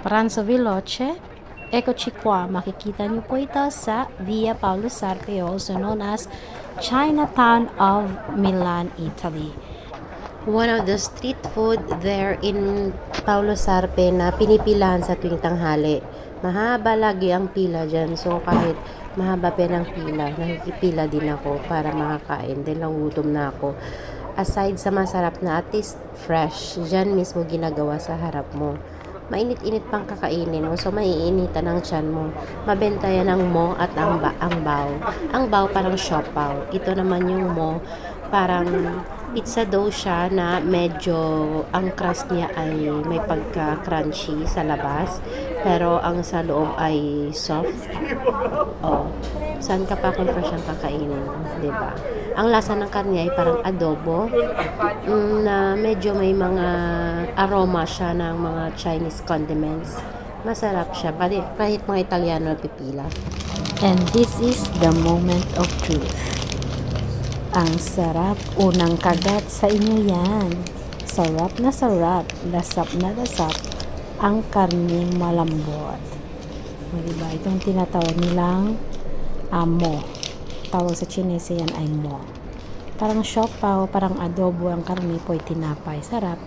Pranzo Veloce, Eccoci qua. Makikita niyo po ito sa Via Paolo Sarpi, also known as Chinatown of Milan, Italy. One of the street food there in Paolo Sarpe na pinipilahan sa tuwing tanghali. Mahaba lagi ang pila dyan. So kahit mahaba pa ng pila, nakikipila din ako para makakain dahil nagutom na ako. Aside sa masarap na at least fresh, dyan mismo ginagawa sa harap mo. Mainit-init pang kakainin mo, so maiinitan ang tiyan mo. Mabenta yan ang mo at ang, ba ang baw. Ang baw parang siopaw. Ito naman yung mo, parang pizza dough siya na medyo ang crust niya ay may pagka-crunchy sa labas pero ang sa loob ay soft. Oh. Saan ka pa kung fresh ang kakainin, 'di ba? Ang lasa ng karne ay parang adobo mm, na medyo may mga aroma siya ng mga Chinese condiments. Masarap siya. Kahit mga Italiano pipila. And this is the moment of truth. Ang sarap. Unang kagat sa inyo yan. Sarap na sarap. Lasap na lasap. Ang karning malambot. O, diba? Itong tinatawag nilang amo. Tawag sa Chinese yan ay mo. Parang siopaw, parang adobo ang karne po tinapay. Sarap.